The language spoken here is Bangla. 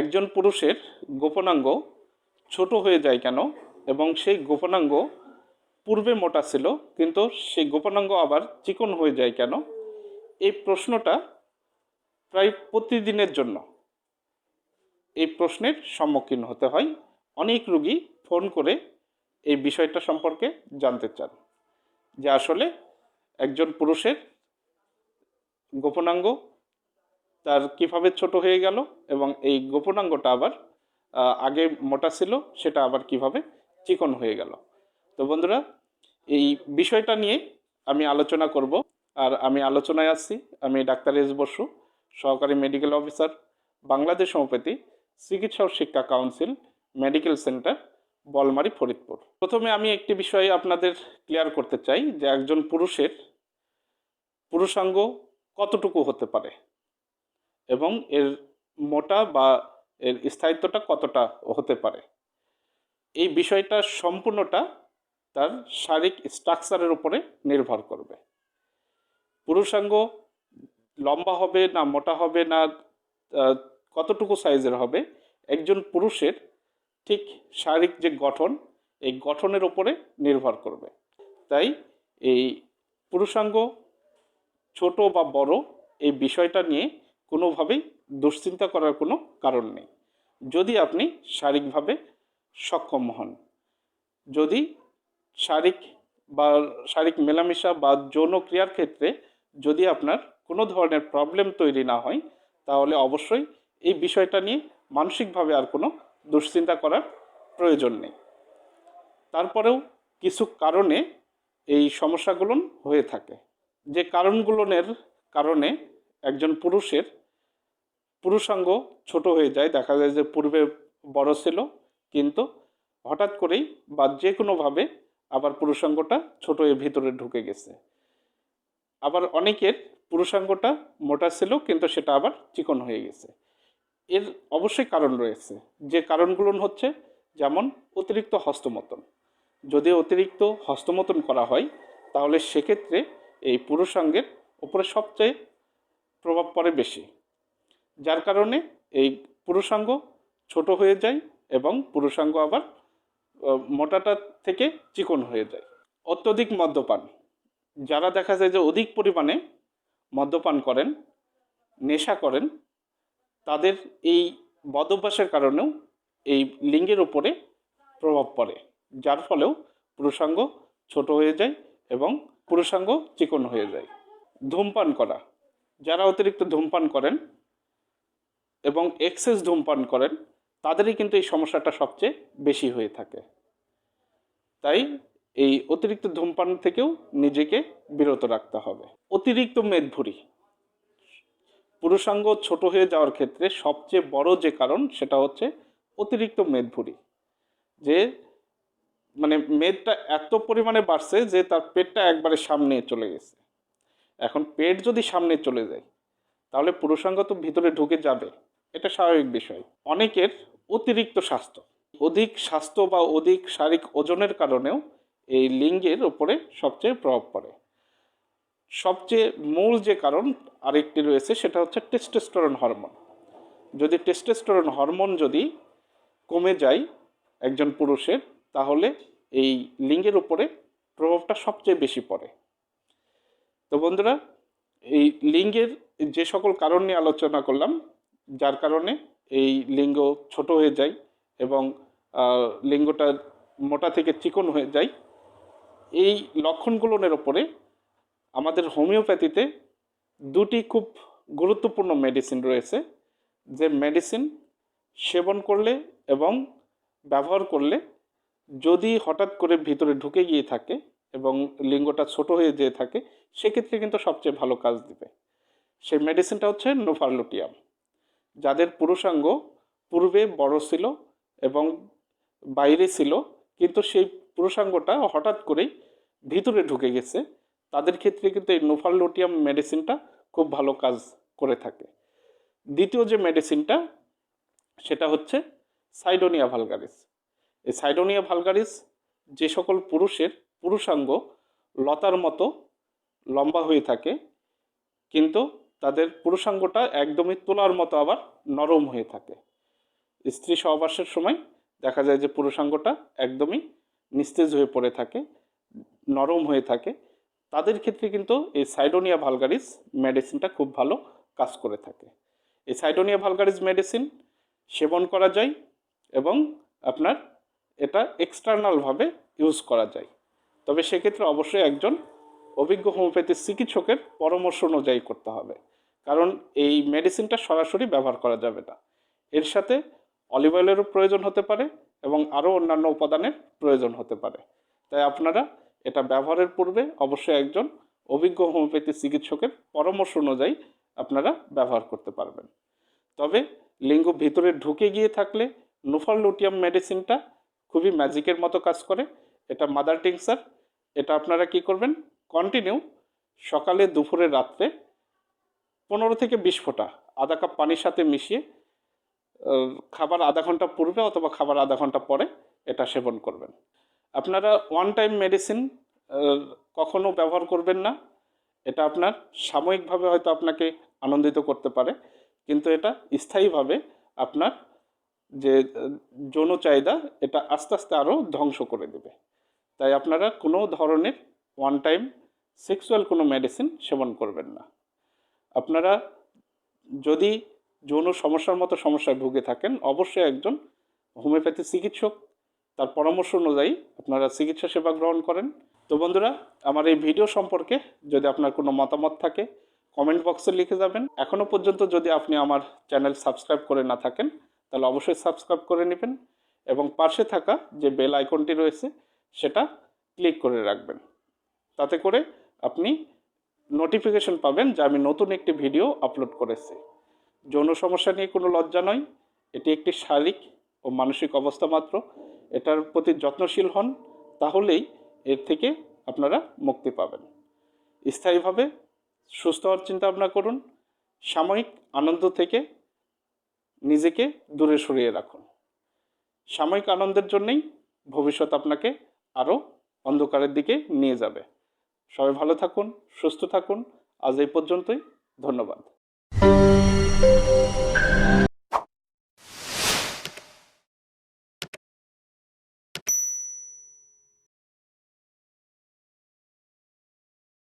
একজন পুরুষের গোপনাঙ্গ ছোট হয়ে যায় কেন? এবং সেই গোপনাঙ্গ পূর্বে মোটা ছিল, কিন্তু সেই গোপনাঙ্গ আবার চিকন হয়ে যায় কেন? এই প্রশ্নটা প্রায় প্রতিদিনের জন্য এই প্রশ্নের সম্মুখীন হতে হয়। অনেক রুগী ফোন করে এই বিষয়টা সম্পর্কে জানতে চান। যে আসলে একজন পুরুষের গোপনাঙ্গ তার কীভাবে ছোট হয়ে গেল এবং এই গোপনাঙ্গটা আবার আগে মোটা ছিল, সেটা আবার কীভাবে চিকন হয়ে গেল। তো বন্ধুরা, এই বিষয়টা নিয়ে আমি আলোচনা করব। আর আমি আলোচনায় আসছি আমি ডাক্তার এস বসু, সহকারী মেডিকেল অফিসার, বাংলাদেশ হোমিওপ্যাথি চিকিৎসা ও শিক্ষা council, medical centre, Boalmari, Faridpur. প্রথমে আমি একটি বিষয় আপনাদের ক্লিয়ার করতে চাই, যে একজন পুরুষের পুরুষাঙ্গ কতটুকু হতে পারে। এবং এর মোটা বা এর স্থায়িত্বটা কতটা হতে পারে। এই বিষয়টা সম্পূর্ণটা তার শারীরিক স্ট্রাকচারের উপরে নির্ভর করবে। পুরুষাঙ্গ লম্বা হবে না মোটা হবে না কতটুকু সাইজের হবে, একজন পুরুষের ঠিক শারীরিক যে গঠন, এই গঠনের উপরে নির্ভর করবে। তাই এই পুরুষাঙ্গ ছোট বা বড় এই বিষয়টা নিয়ে কোনোভাবেই দুশ্চিন্তা করার কোনো কারণ নেই। যদি আপনি শারীরিকভাবে সক্ষম হন, যদি শারীরিক বা শারীরিক মেলামেশা বা যৌন ক্রিয়ার ক্ষেত্রে যদি আপনার কোনো ধরনের প্রবলেম তৈরি না হয়, তাহলে অবশ্যই এই বিষয়টা নিয়ে মানসিকভাবে আর কোনো দুশ্চিন্তা করার প্রয়োজন নেই। তারপরেও কিছু কারণে এই সমস্যাগুলো হয়ে থাকে। যে কারণগুলোনের কারণে একজন পুরুষের পুরুষাঙ্গ ছোট হয়ে যায়। দেখা যায় যে পূর্বে বড় ছিল, কিন্তু হঠাৎ করেই বা যে কোনোভাবে আবার পুরুষাঙ্গটা ছোট হয়ে ভিতরে ঢুকে গেছে। আবার অনেকের পুরুষাঙ্গটা মোটা ছিল, কিন্তু সেটা আবার চিকন হয়ে গেছে। এর অবশ্যই কারণ রয়েছে। যে কারণগুলো হচ্ছে যেমন অতিরিক্ত হস্তমতন। যদি অতিরিক্ত হস্তমতন করা হয়, তাহলে সেক্ষেত্রে এই পুরুষাঙ্গের উপরে সবচেয়ে প্রভাব পড়ে বেশি। যার কারণে এই পুরুষাঙ্গ ছোট হয়ে যায় এবং পুরুষাঙ্গ আবার মোটাটা থেকে চিকন হয়ে যায়। অত্যধিক মদ্যপান। যারা দেখা যায় যে অধিক পরিমাণে মদ্যপান করেন, নেশা করেন, তাদের এই বদভ্যাসের কারণেও এই লিঙ্গের উপরে প্রভাব পড়ে, যার ফলেও পুরুষাঙ্গ ছোট হয়ে যায় এবং পুরুষাঙ্গ চিকন হয়ে যায়। ধূমপান করা। যারা অতিরিক্ত ধূমপান করেন এবং এক্সেস ধূমপান করেন, তাদেরই কিন্তু এই সমস্যাটা সবচেয়ে বেশি হয়ে থাকে। তাই এই অতিরিক্ত ধূমপান থেকেও নিজেকে বিরত রাখতে হবে। অতিরিক্ত মেদভুরি। পুরুষাঙ্গ ছোট হয়ে যাওয়ার ক্ষেত্রে সবচেয়ে বড় যে কারণ, সেটা হচ্ছে অতিরিক্ত মেদভুরি। যে মানে মেদটা এত পরিমাণে বাড়ছে যে তার পেটটা একবারে সামনে চলে গেছে। এখন পেট যদি সামনে চলে যায়, তাহলে পুরুষাঙ্গ তো ভিতরে ঢুকে যাবে। এটা স্বাভাবিক বিষয়। অনেকের অতিরিক্ত স্বাস্থ্য। অধিক স্বাস্থ্য বা অধিক শারীরিক ওজনের কারণেও এই লিঙ্গের উপরে সবচেয়ে প্রভাব পড়ে। সবচেয়ে মূল যে কারণ আরেকটি রয়েছে, সেটা হচ্ছে টেস্টোস্টেরন হরমোন যদি টেস্টোস্টেরন হরমোন যদি কমে যায় একজন পুরুষের, তাহলে এই লিঙ্গের উপরে প্রভাবটা সবচেয়ে বেশি পড়ে। তো বন্ধুরা, এই লিঙ্গের যে সকল কারণ নিয়ে আলোচনা করলাম, যার কারণে এই লিঙ্গ ছোট হয়ে যায় এবং লিঙ্গটা মোটা থেকে চিকন হয়ে যায়, এই লক্ষণগুলোর ওপরে আমাদের হোমিওপ্যাথিতে দুটি খুব গুরুত্বপূর্ণ মেডিসিন রয়েছে, যে মেডিসিন সেবন করলে এবং ব্যবহার করলে যদি হঠাৎ করে ভিতরে ঢুকে গিয়ে থাকে এবং লিঙ্গটা ছোট হয়ে যেয়ে থাকে, সেক্ষেত্রে কিন্তু সবচেয়ে ভালো কাজ দিবে। সেই মেডিসিনটা হচ্ছে নোফারলুটিয়াম যাদের পুরুষাঙ্গ, পূর্বে বড় ছিল এবং বাইরে ছিল, কিন্তু সেই পুরুষাঙ্গটা হঠাৎ করেই ভিতরে ঢুকে গেছে, তাদের ক্ষেত্রে কিন্তু এই নোফারলুটিয়াম মেডিসিনটা খুব ভালো কাজ করে থাকে। দ্বিতীয় যে মেডিসিনটা সেটা হচ্ছে সাইডোনিয়া ভালগারিস এই সাইডোনিয়া ভালগারিস যে সকল পুরুষের পুরুষাঙ্গ লতার মতো লম্বা হয়ে থাকে, কিন্তু তাদের পুরুষাঙ্গটা একদমই তোলার মতো আবার নরম হয়ে থাকে। স্ত্রী সহবাসের সময় দেখা যায় যে পুরুষাঙ্গটা একদমই নিস্তেজ হয়ে পড়ে থাকে, নরম হয়ে থাকে। তাদের ক্ষেত্রে কিন্তু এই সাইডোনিয়া ভালগারিস মেডিসিনটা খুব ভালো কাজ করে থাকে। এই সাইডোনিয়া ভালগারিস মেডিসিন সেবন করা যায় এবং আপনার এটা এক্সটার্নালভাবে ইউজ করা যায়। তবে সেক্ষেত্রে অবশ্যই একজন অভিজ্ঞ হোমিওপ্যাথি চিকিৎসকের পরামর্শ অনুযায়ী করতে হবে। কারণ এই মেডিসিনটা সরাসরি ব্যবহার করা যাবে না। এর সাথে অলিভ অয়েলেরও প্রয়োজন হতে পারে এবং আরও অন্যান্য উপাদানের প্রয়োজন হতে পারে। তাই আপনারা এটা ব্যবহারের পূর্বে অবশ্যই একজন অভিজ্ঞ হোমিওপ্যাথি চিকিৎসকের পরামর্শ অনুযায়ী আপনারা ব্যবহার করতে পারবেন। তবে লিঙ্গ ভিতরে ঢুকে গিয়ে থাকলে নুফাল লুটিয়াম মেডিসিনটা খুবই ম্যাজিকের মতো কাজ করে। এটা মাদার টিংসার এটা আপনারা কি করবেন? কন্টিনিউ সকালে, দুপুরে, রাত্রে পনেরো থেকে বিশ ফোঁটা আধা কাপ পানির সাথে মিশিয়ে খাবার আধা ঘণ্টা পূর্বে অথবা খাবার আধা ঘণ্টা পরে এটা সেবন করবেন। আপনারা ওয়ান টাইম মেডিসিন কখনো ব্যবহার করবেন না। এটা আপনার সাময়িকভাবে হয়তো আপনাকে আনন্দিত করতে পারে, কিন্তু এটা স্থায়ীভাবে আপনার যে যৌন চাহিদা, এটা আস্তে আস্তে আরও ধ্বংস করে দেবে। তাই আপনারা কোনো ধরনের ওয়ান টাইম সেক্সুয়াল কোনো মেডিসিন সেবন করবেন না। আপনারা যদি যৌন সমস্যার মতো সমস্যায় ভুগে থাকেন, অবশ্যই একজন হোমিওপ্যাথি চিকিৎসক তার পরামর্শ অনুযায়ী আপনারা চিকিৎসা সেবা গ্রহণ করেন। তো বন্ধুরা, আমার এই ভিডিও সম্পর্কে যদি আপনার কোনো মতামত থাকে কমেন্ট বক্সে লিখে যাবেন। এখনও পর্যন্ত যদি আপনি আমার চ্যানেল সাবস্ক্রাইব করে না থাকেন, তাহলে অবশ্যই সাবস্ক্রাইব করে নেবেন এবং পাশে থাকা যে বেল আইকনটি রয়েছে সেটা ক্লিক করে রাখবেন। তাতে করে আপনি নোটিফিকেশন পাবেন যে আমি নতুন একটি ভিডিও আপলোড করেছি। যৌন সমস্যা নিয়ে কোনো লজ্জা নয়। এটি একটি শারীরিক ও মানসিক অবস্থা মাত্র। এটার প্রতি যত্নশীল হন, তাহলেই এর থেকে আপনারা মুক্তি পাবেন। স্থায়ীভাবে সুস্থ হওয়ার চিন্তা ভাবনা করুন। সাময়িক আনন্দ থেকে নিজেকে দূরে সরিয়ে রাখুন। সাময়িক আনন্দের জন্যেই ভবিষ্যৎ আপনাকে আরও অন্ধকারের দিকে নিয়ে যাবে। সবাই ভালো থাকুন সুস্থ থাকুন। আজ এই পর্যন্তই। ধন্যবাদ।